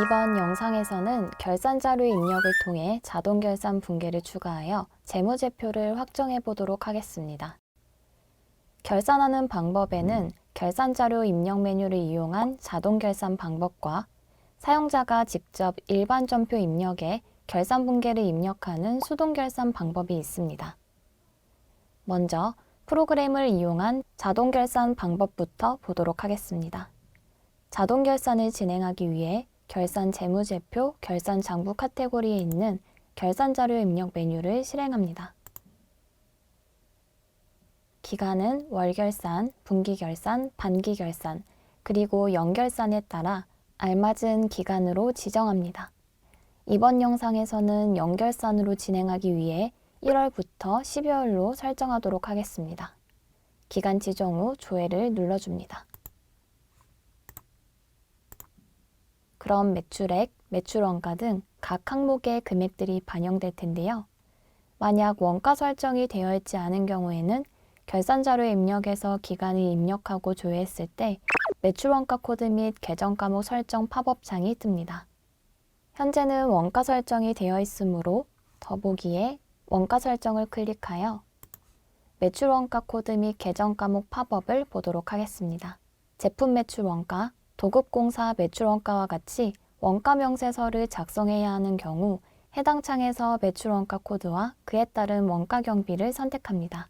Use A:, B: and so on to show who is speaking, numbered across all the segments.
A: 이번 영상에서는 결산 자료 입력을 통해 자동 결산 붕괴를 추가하여 재무제표를 확정해 보도록 하겠습니다. 결산하는 방법에는 결산 자료 입력 메뉴를 이용한 자동 결산 방법과 사용자가 직접 일반 전표 입력에 결산 붕괴를 입력하는 수동 결산 방법이 있습니다. 먼저 프로그램을 이용한 자동 결산 방법부터 보도록 하겠습니다. 자동 결산을 진행하기 위해 결산 재무제표, 결산 장부 카테고리에 있는 결산 자료 입력 메뉴를 실행합니다. 기간은 월결산, 분기결산, 반기결산, 그리고 연결산에 따라 알맞은 기간으로 지정합니다. 이번 영상에서는 연결산으로 진행하기 위해 1월부터 12월로 설정하도록 하겠습니다. 기간 지정 후 조회를 눌러줍니다. 그럼 매출액, 매출 원가 등 각 항목의 금액들이 반영될 텐데요. 만약 원가 설정이 되어 있지 않은 경우에는 결산 자료 입력에서 기간을 입력하고 조회했을 때 매출 원가 코드 및 계정 과목 설정 팝업 창이 뜹니다. 현재는 원가 설정이 되어 있으므로 더보기에 원가 설정을 클릭하여 매출 원가 코드 및 계정 과목 팝업을 보도록 하겠습니다. 제품 매출 원가, 도급공사 매출 원가와 같이 원가 명세서를 작성해야 하는 경우 해당 창에서 매출 원가 코드와 그에 따른 원가 경비를 선택합니다.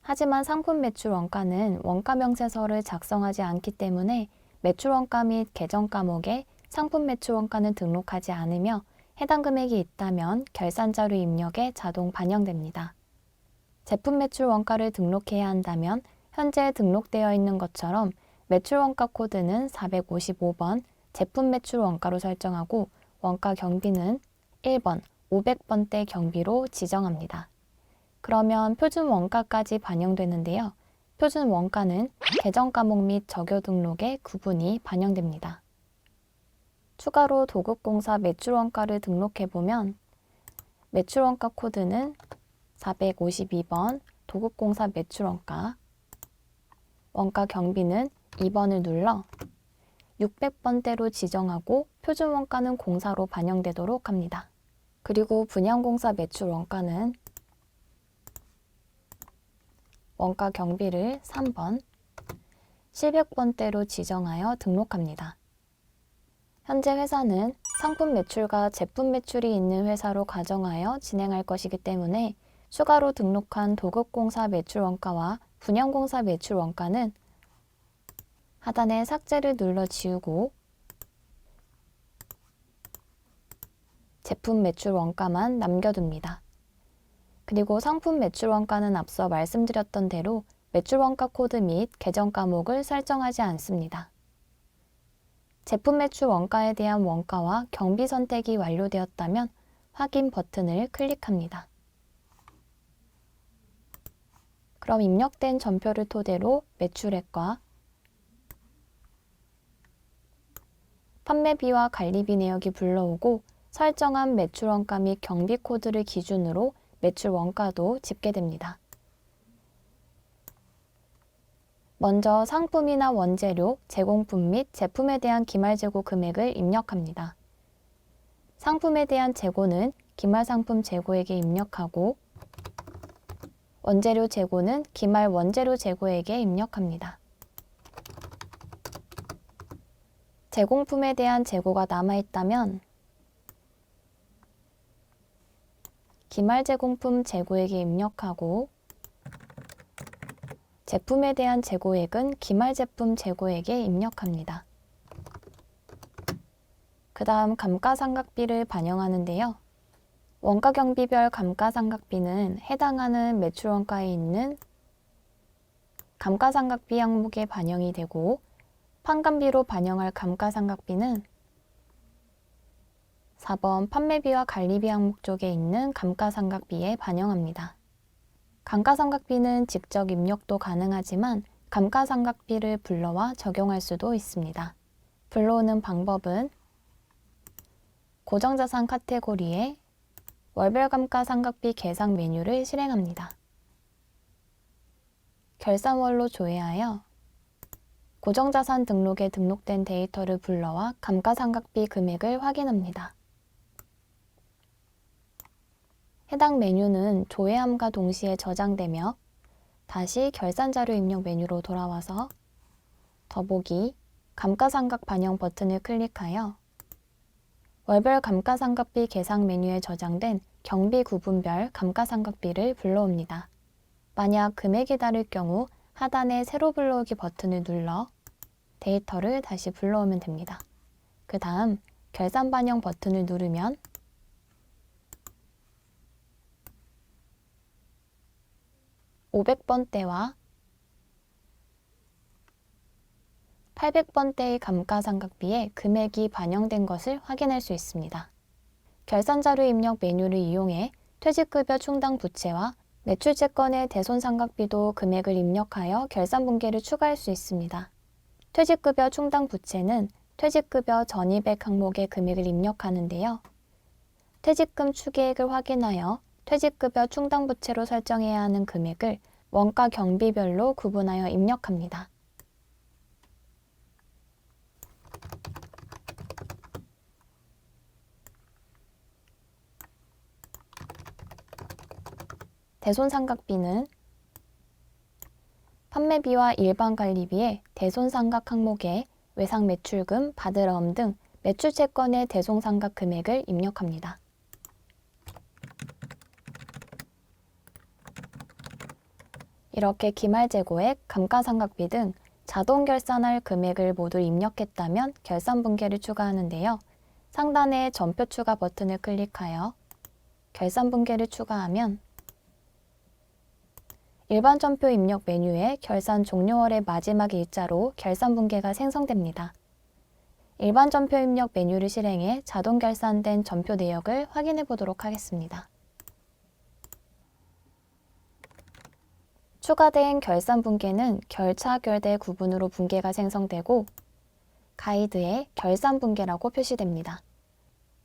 A: 하지만 상품 매출 원가는 원가 명세서를 작성하지 않기 때문에 매출 원가 및 계정 과목에 상품 매출 원가는 등록하지 않으며 해당 금액이 있다면 결산 자료 입력에 자동 반영됩니다. 제품 매출 원가를 등록해야 한다면 현재 등록되어 있는 것처럼 매출 원가 코드는 455번 제품 매출 원가로 설정하고 원가 경비는 1번 500번대 경비로 지정합니다. 그러면 표준 원가까지 반영되는데요. 표준 원가는 계정 과목 및 적요 등록의 구분이 반영됩니다. 추가로 도급공사 매출 원가를 등록해 보면 매출 원가 코드는 452번 도급공사 매출 원가 원가 경비는 2번을 눌러 600번대로 지정하고 표준 원가는 공사로 반영되도록 합니다. 그리고 분양공사 매출 원가는 원가 경비를 3번 700번대로 지정하여 등록합니다. 현재 회사는 상품 매출과 제품 매출이 있는 회사로 가정하여 진행할 것이기 때문에 추가로 등록한 도급공사 매출 원가와 분양공사 매출 원가는 하단에 삭제를 눌러 지우고 제품 매출 원가만 남겨둡니다. 그리고 상품 매출 원가는 앞서 말씀드렸던 대로 매출 원가 코드 및 계정 과목을 설정하지 않습니다. 제품 매출 원가에 대한 원가와 경비 선택이 완료되었다면 확인 버튼을 클릭합니다. 그럼 입력된 전표를 토대로 매출액과 판매비와 관리비 내역이 불러오고 설정한 매출 원가 및 경비 코드를 기준으로 매출 원가도 집계됩니다. 먼저 상품이나 원재료, 제공품 및 제품에 대한 기말 재고 금액을 입력합니다. 상품에 대한 재고는 기말 상품 재고액에 입력하고 원재료 재고는 기말 원재료 재고액에 입력합니다. 제공품에 대한 재고가 남아있다면 기말 제공품 재고액에 입력하고 제품에 대한 재고액은 기말 제품 재고액에 입력합니다. 그 다음 감가상각비를 반영하는데요. 원가 경비별 감가상각비는 해당하는 매출 원가에 있는 감가상각비 항목에 반영이 되고 판관비로 반영할 감가상각비는 4번 판매비와 관리비 항목 쪽에 있는 감가상각비에 반영합니다. 감가상각비는 직접 입력도 가능하지만 감가상각비를 불러와 적용할 수도 있습니다. 불러오는 방법은 고정자산 카테고리에 월별 감가상각비 계산 메뉴를 실행합니다. 결산월로 조회하여 고정자산 등록에 등록된 데이터를 불러와 감가상각비 금액을 확인합니다. 해당 메뉴는 조회함과 동시에 저장되며 다시 결산자료 입력 메뉴로 돌아와서 더보기 감가상각 반영 버튼을 클릭하여 월별 감가상각비 계상 메뉴에 저장된 경비 구분별 감가상각비를 불러옵니다. 만약 금액이 다를 경우 하단의 새로 불러오기 버튼을 눌러 데이터를 다시 불러오면 됩니다. 그 다음 결산 반영 버튼을 누르면 (500번대와) (800번대의) 감가상각비에 금액이 반영된 것을 확인할 수 있습니다. 결산자료 입력 메뉴를 이용해 퇴직급여 충당 부채와 매출채권의 대손상각비도 금액을 입력하여 결산분계를 추가할 수 있습니다. 퇴직급여 충당 부채는 퇴직급여 전입액 항목의 금액을 입력하는데요. 퇴직금 추계액을 확인하여 퇴직급여 충당 부채로 설정해야 하는 금액을 원가 경비별로 구분하여 입력합니다. 대손상각비는 판매비와 일반 관리비의 대손상각 항목에 외상 매출금, 받으러움 등 매출 채권의 대손상각 금액을 입력합니다. 이렇게 기말 재고액, 감가상각비 등 자동 결산할 금액을 모두 입력했다면 결산 분계를 추가하는데요. 상단의 전표 추가 버튼을 클릭하여 결산 분계를 추가하면 일반 전표 입력 메뉴에 결산 종료월의 마지막 일자로 결산 분계가 생성됩니다. 일반 전표 입력 메뉴를 실행해 자동 결산된 전표 내역을 확인해 보도록 하겠습니다. 추가된 결산 분계는 결차, 결대 구분으로 분계가 생성되고 가이드에 결산 분계라고 표시됩니다.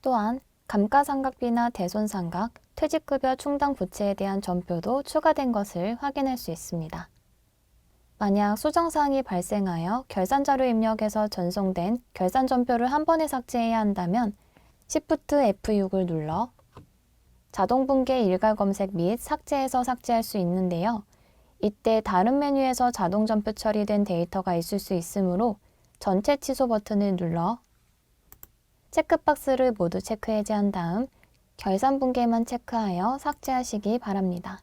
A: 또한 감가상각비나 대손상각, 퇴직급여 충당 부채에 대한 전표도 추가된 것을 확인할 수 있습니다. 만약 수정사항이 발생하여 결산자료 입력에서 전송된 결산 전표를 한 번에 삭제해야 한다면 Shift F6을 눌러 자동 분계 일괄 검색 및 삭제해서 삭제할 수 있는데요. 이때 다른 메뉴에서 자동 전표 처리된 데이터가 있을 수 있으므로 전체 취소 버튼을 눌러 체크박스를 모두 체크 해제한 다음 결산 분계만 체크하여 삭제하시기 바랍니다.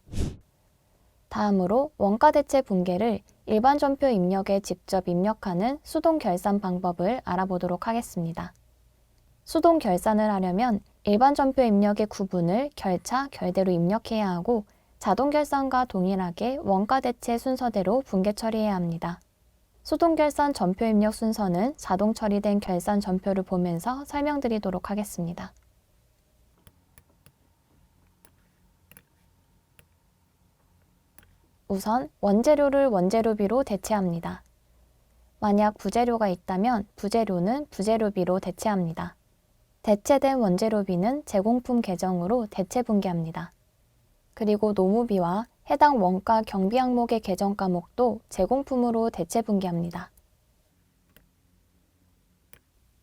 A: 다음으로 원가 대체 분계를 일반 전표 입력에 직접 입력하는 수동 결산 방법을 알아보도록 하겠습니다. 수동 결산을 하려면 일반 전표 입력의 구분을 결차, 결대로 입력해야 하고 자동 결산과 동일하게 원가 대체 순서대로 분계 처리해야 합니다. 수동 결산 전표 입력 순서는 자동 처리된 결산 전표를 보면서 설명드리도록 하겠습니다. 우선 원재료를 원재료비로 대체합니다. 만약 부재료가 있다면 부재료는 부재료비로 대체합니다. 대체된 원재료비는 제공품 계정으로 대체 분계합니다. 그리고 노무비와 해당 원가 경비 항목의 계정 과목도 제공품으로 대체 분계합니다.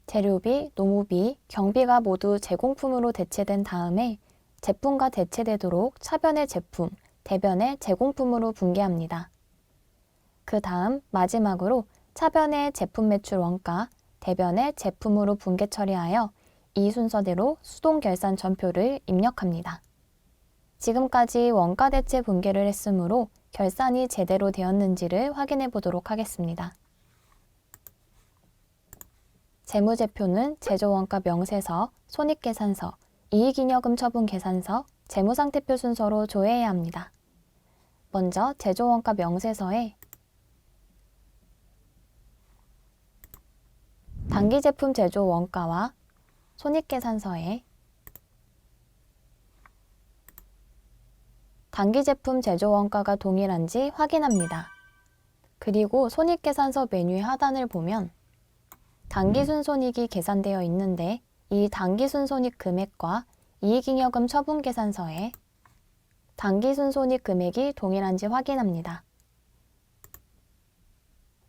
A: 재료비, 노무비, 경비가 모두 제공품으로 대체된 다음에 제품과 대체되도록 차변의 제품, 대변의 제공품으로 분계합니다. 그 다음 마지막으로 차변의 제품 매출 원가, 대변의 제품으로 분계 처리하여 이 순서대로 수동 결산 전표를 입력합니다. 지금까지 원가 대체 분계를 했으므로 결산이 제대로 되었는지를 확인해 보도록 하겠습니다. 재무제표는 제조원가 명세서, 손익계산서, 이익잉여금 처분 계산서, 재무상태표 순서로 조회해야 합니다. 먼저 제조원가 명세서에 단기 제품 제조 원가와 손익계산서에 단기 제품 제조 원가가 동일한지 확인합니다. 그리고 손익계산서 메뉴의 하단을 보면 단기 순손익이 계산되어 있는데 이 단기 순손익 금액과 이익잉여금 처분 계산서에 단기 순손익 금액이 동일한지 확인합니다.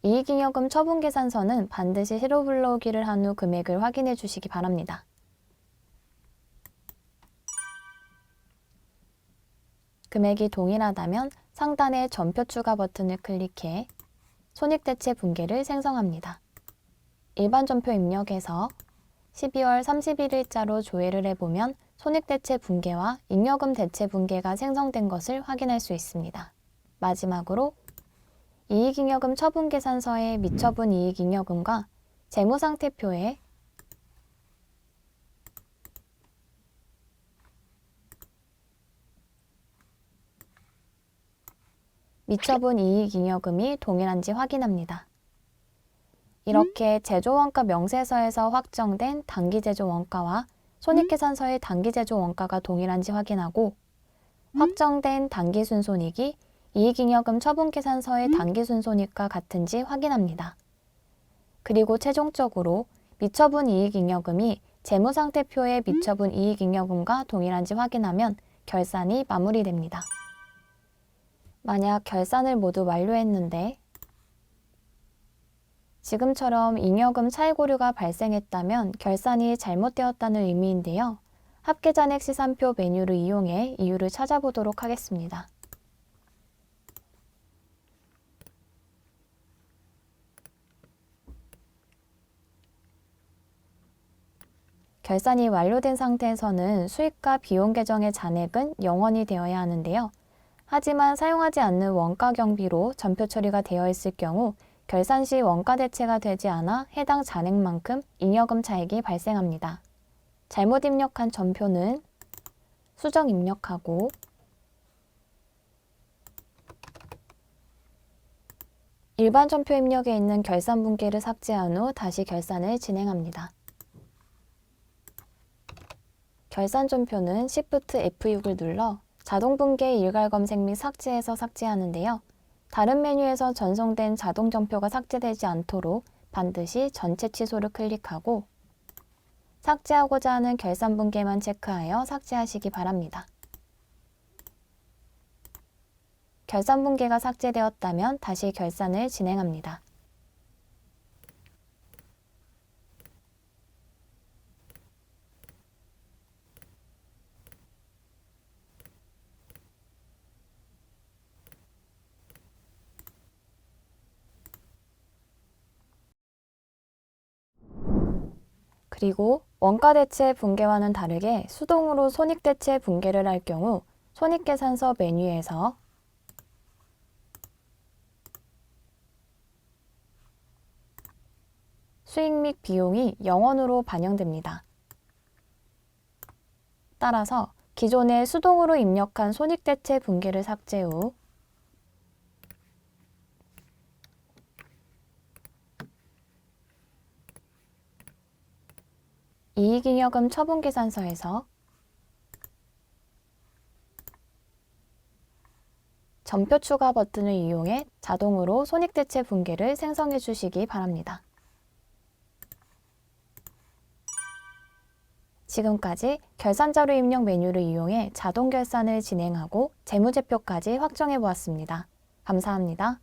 A: 이익잉여금 처분 계산서는 반드시 새로 불러오기를 한 후 금액을 확인해 주시기 바랍니다. 금액이 동일하다면 상단의 전표 추가 버튼을 클릭해 손익대체 분계를 생성합니다. 일반 전표 입력에서 12월 31일자로 조회를 해보면 손익대체 분계와 잉여금 대체 분계가 생성된 것을 확인할 수 있습니다. 마지막으로 이익잉여금 처분 계산서의 미처분 이익잉여금과 재무상태표에 미처분 이익잉여금이 동일한지 확인합니다. 이렇게 제조원가 명세서에서 확정된 단기제조 원가와 손익계산서의 단기제조 원가가 동일한지 확인하고 확정된 단기순손익이 이익잉여금 처분계산서의 단기순손익과 같은지 확인합니다. 그리고 최종적으로 미처분 이익잉여금이 재무상태표의 미처분 이익잉여금과 동일한지 확인하면 결산이 마무리됩니다. 만약 결산을 모두 완료했는데 지금처럼 잉여금 차익오류가 발생했다면 결산이 잘못되었다는 의미인데요. 합계잔액 시산표 메뉴를 이용해 이유를 찾아보도록 하겠습니다. 결산이 완료된 상태에서는 수익과 비용 계정의 잔액은 영원히 되어야 하는데요. 하지만 사용하지 않는 원가 경비로 전표 처리가 되어 있을 경우 결산 시 원가 대체가 되지 않아 해당 잔액만큼 잉여금 차익이 발생합니다. 잘못 입력한 전표는 수정 입력하고 일반 전표 입력에 있는 결산 분계를 삭제한 후 다시 결산을 진행합니다. 결산 전표는 Shift F6을 눌러 자동 분계 일괄 검색 및 삭제해서 삭제하는데요. 다른 메뉴에서 전송된 자동 전표가 삭제되지 않도록 반드시 전체 취소를 클릭하고 삭제하고자 하는 결산 분계만 체크하여 삭제하시기 바랍니다. 결산 분계가 삭제되었다면 다시 결산을 진행합니다. 그리고 원가 대체 분계와는 다르게 수동으로 손익 대체 분계를 할 경우 손익계산서 메뉴에서 수익 및 비용이 영원으로 반영됩니다. 따라서 기존에 수동으로 입력한 손익 대체 분계를 삭제 후 이익잉여금 처분계산서에서 전표 추가 버튼을 이용해 자동으로 손익대체 분계를 생성해 주시기 바랍니다. 지금까지 결산자료 입력 메뉴를 이용해 자동 결산을 진행하고 재무제표까지 확정해 보았습니다. 감사합니다.